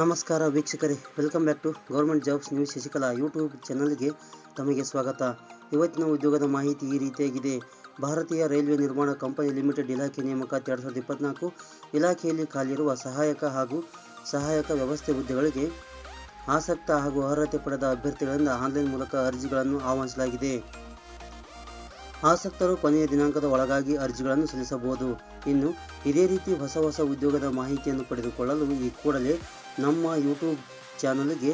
ನಮಸ್ಕಾರ ವೀಕ್ಷಕರೇ. Welcome back to government jobs news Shashikala YouTube ಚಾನಲ್ಗೆ ತಮಗೆ ಸ್ವಾಗತ. ಇವತ್ತಿನ ಉದ್ಯೋಗದ ಮಾಹಿತಿ ಈ ರೀತಿಯಾಗಿದೆ. ಭಾರತೀಯ ರೈಲ್ವೆ ನಿರ್ಮಾಣ ಕಂಪನಿ ಲಿಮಿಟೆಡ್ ಇಲಾಖೆ ನೇಮಕಾತಿ ಎರಡು ಸಾವಿರದ ಇಪ್ಪತ್ನಾಲ್ಕು ಇಲಾಖೆಯಲ್ಲಿ ಖಾಲಿರುವ ಸಹಾಯಕ ಹಾಗೂ ಸಹಾಯಕ ವ್ಯವಸ್ಥೆ ಹುದ್ದೆಗಳಿಗೆ ಆಸಕ್ತ ಹಾಗೂ ಅರ್ಹತೆ ಪಡೆದ ಅಭ್ಯರ್ಥಿಗಳಿಂದ ಆನ್ಲೈನ್ ಮೂಲಕ ಅರ್ಜಿಗಳನ್ನು ಆಹ್ವಾನಿಸಲಾಗಿದೆ. ಆಸಕ್ತರು ಕೊನೆಯ ದಿನಾಂಕದ ಒಳಗಾಗಿ ಅರ್ಜಿಗಳನ್ನು ಸಲ್ಲಿಸಬಹುದು. ಇನ್ನು ಇದೇ ರೀತಿ ಹೊಸ ಹೊಸ ಉದ್ಯೋಗದ ಮಾಹಿತಿಯನ್ನು ಪಡೆದುಕೊಳ್ಳಲು ಈ ಕೂಡಲೇ ನಮ್ಮ ಯೂಟ್ಯೂಬ್ ಚಾನಲ್ಗೆ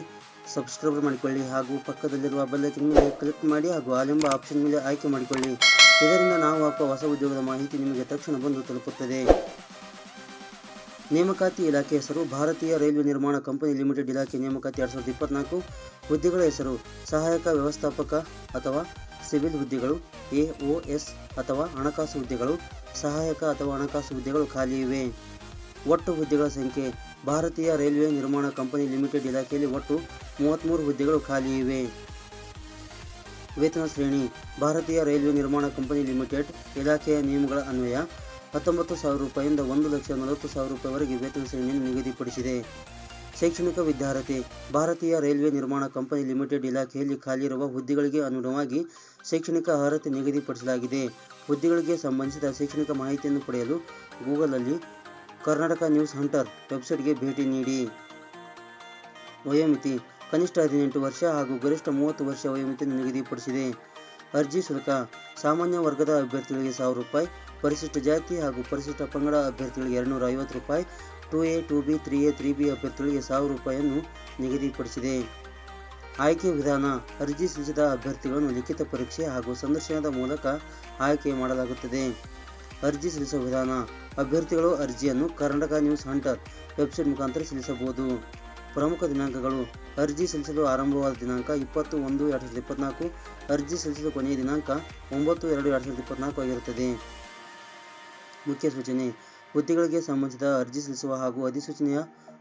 ಸಬ್ಸ್ಕ್ರೈಬ್ ಮಾಡಿಕೊಳ್ಳಿ ಹಾಗೂ ಪಕ್ಕದಲ್ಲಿರುವ ಬೆಲ್ಲೈಕನ್ ಮೇಲೆ ಕ್ಲಿಕ್ ಮಾಡಿ ಹಾಗೂ ಆಲೆಂಬ ಆಪ್ಷನ್ ಮೇಲೆ ಆಯ್ಕೆ ಮಾಡಿಕೊಳ್ಳಿ. ಇದರಿಂದ ನಾವು ಹಾಕುವ ಹೊಸ ಉದ್ಯೋಗದ ಮಾಹಿತಿ ನಿಮಗೆ ತಕ್ಷಣ ಬಂದು ತಲುಪುತ್ತದೆ. ನೇಮಕಾತಿ ಇಲಾಖೆ ಹೆಸರು ಭಾರತೀಯ ರೈಲ್ವೆ ನಿರ್ಮಾಣ ಕಂಪನಿ ಲಿಮಿಟೆಡ್ ಇಲಾಖೆ ನೇಮಕಾತಿ ಎರಡು ಸಾವಿರದ ಇಪ್ಪತ್ನಾಲ್ಕು ಹುದ್ದೆಗಳ ಹೆಸರು ಸಹಾಯಕ ವ್ಯವಸ್ಥಾಪಕ ಅಥವಾ ಸಿವಿಲ್ ಹುದ್ದೆಗಳು, ಎ ಒ ಎಸ್ ಅಥವಾ ಹಣಕಾಸು ಹುದ್ದೆಗಳು, ಸಹಾಯಕ ಅಥವಾ ಹಣಕಾಸು ಹುದ್ದೆಗಳು ಖಾಲಿ ಇವೆ. ಒಟ್ಟು ಹುದ್ದೆಗಳ ಸಂಖ್ಯೆ, ಭಾರತೀಯ ರೈಲ್ವೆ ನಿರ್ಮಾಣ ಕಂಪನಿ ಲಿಮಿಟೆಡ್ ಇಲಾಖೆಯಲ್ಲಿ ಒಟ್ಟು ಮೂವತ್ತ್ಮೂರು ಹುದ್ದೆಗಳು ಖಾಲಿ ಇವೆ. ವೇತನ ಶ್ರೇಣಿ, ಭಾರತೀಯ ರೈಲ್ವೆ ನಿರ್ಮಾಣ ಕಂಪನಿ ಲಿಮಿಟೆಡ್ ಇಲಾಖೆಯ ನಿಯಮಗಳ ಅನ್ವಯ, ಹತ್ತೊಂಬತ್ತು ಸಾವಿರ ರೂಪಾಯಿಯಿಂದ ಒಂದು ಲಕ್ಷ ನಲವತ್ತು ಸಾವಿರ ರೂಪಾಯಿವರೆಗೆ ವೇತನ ಶ್ರೇಣಿಯನ್ನು ನಿಗದಿಪಡಿಸಿದೆ. ಶೈಕ್ಷಣಿಕ ವಿದ್ಯಾರ್ಹತೆ ಭಾರತೀಯ ರೈಲ್ವೆ ನಿರ್ಮಾಣ ಕಂಪನಿ ಲಿಮಿಟೆಡ್ ಇಲಾಖೆಯಲ್ಲಿ ಖಾಲಿಯಿರುವ ಹುದ್ದೆಗಳಿಗೆ ಅನುಗುಣವಾಗಿ ಶೈಕ್ಷಣಿಕ ಅರ್ಹತೆ ನಿಗದಿಪಡಿಸಲಾಗಿದೆ. ಹುದ್ದೆಗಳಿಗೆ ಸಂಬಂಧಿಸಿದ ಶೈಕ್ಷಣಿಕ ಮಾಹಿತಿಯನ್ನು ಪಡೆಯಲು ಗೂಗಲಲ್ಲಿ ಕರ್ನಾಟಕ ನ್ಯೂಸ್ ಹಂಟರ್ ವೆಬ್ಸೈಟ್ಗೆ ಭೇಟಿ ನೀಡಿ. ವಯೋಮಿತಿ, ಕನಿಷ್ಠ ಹದಿನೆಂಟು ವರ್ಷ ಹಾಗೂ ಗರಿಷ್ಠ ಮೂವತ್ತು ವರ್ಷ ವಯೋಮಿತಿಯನ್ನು ನಿಗದಿಪಡಿಸಿದೆ. ಅರ್ಜಿ ಶುಲ್ಕ, ಸಾಮಾನ್ಯ ವರ್ಗದ ಅಭ್ಯರ್ಥಿಗಳಿಗೆ ಸಾವಿರ ರೂಪಾಯಿ, ಪರಿಶಿಷ್ಟ ಜಾತಿ ಹಾಗೂ ಪರಿಶಿಷ್ಟ ಪಂಗಡ ಅಭ್ಯರ್ಥಿಗಳಿಗೆ ಎರಡುನೂರ ಐವತ್ತು ರೂಪಾಯಿ two A, two B, three A, three B ಅಭ್ಯರ್ಥಿಗಳಿಗೆ ಸಾವಿರ ರೂಪಾಯಿಯನ್ನು ನಿಗದಿಪಡಿಸಿದೆ. ಆಯ್ಕೆ ವಿಧಾನ, ಅರ್ಜಿ ಸಲ್ಲಿಸಿದ ಅಭ್ಯರ್ಥಿಗಳನ್ನು ಲಿಖಿತ ಪರೀಕ್ಷೆ ಹಾಗೂ ಸಂದರ್ಶನದ ಮೂಲಕ ಆಯ್ಕೆ ಮಾಡಲಾಗುತ್ತದೆ. ಅರ್ಜಿ ಸಲ್ಲಿಸುವ ವಿಧಾನ, ಅಭ್ಯರ್ಥಿಗಳು ಅರ್ಜಿಯನ್ನು ಕರ್ನಾಟಕ ನ್ಯೂಸ್ ಹಂಟರ್ ವೆಬ್ಸೈಟ್ ಮುಖಾಂತರ ಸಲ್ಲಿಸಬಹುದು. ಪ್ರಮುಖ ದಿನಾಂಕಗಳು, ಅರ್ಜಿ ಸಲ್ಲಿಸಲು ಆರಂಭವಾದ ದಿನಾಂಕ ಇಪ್ಪತ್ತು ಒಂದು ಎರಡು ಸಾವಿರದ ಇಪ್ಪತ್ನಾಲ್ಕು, ಅರ್ಜಿ ಸಲ್ಲಿಸಲು ಕೊನೆಯ ದಿನಾಂಕ ಒಂಬತ್ತು ಎರಡು ಎರಡು ಸಾವಿರದ ಇಪ್ಪತ್ನಾಲ್ಕು ಆಗಿರುತ್ತದೆ. ಮುಖ್ಯ ಸೂಚನೆ ಹುದ್ದೆಗಳಿಗೆ ಸಂಬಂಧಿಸಿದ ಅರ್ಜಿ ಸಲ್ಲಿಸುವ ಹಾಗೂ ಅಧಿಸೂಚನೆಯ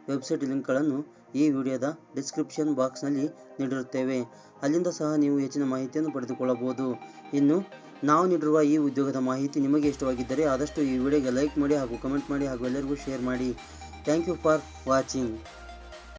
ವೆಬ್ಸೈಟ್ ಲಿಂಕ್ಗಳನ್ನು ಈ ವಿಡಿಯೋದ ಡಿಸ್ಕ್ರಿಪ್ಷನ್ ಬಾಕ್ಸ್ನಲ್ಲಿ ನೀಡಿರುತ್ತೇವೆ. ಅಲ್ಲಿಂದ ಸಹ ನೀವು ಹೆಚ್ಚಿನ ಮಾಹಿತಿಯನ್ನು ಪಡೆದುಕೊಳ್ಳಬಹುದು. ಇನ್ನು, ನಾವು ನೀಡಿರುವ ಈ ಉದ್ಯೋಗದ ಮಾಹಿತಿ ನಿಮಗೆ ಇಷ್ಟವಾಗಿದ್ದರೆ ಆದಷ್ಟು ಈ ವಿಡಿಯೋಗೆ ಲೈಕ್ ಮಾಡಿ ಹಾಗೂ ಕಮೆಂಟ್ ಮಾಡಿ ಹಾಗೂ ಎಲ್ಲರಿಗೂ ಶೇರ್ ಮಾಡಿ. Thank you for watching.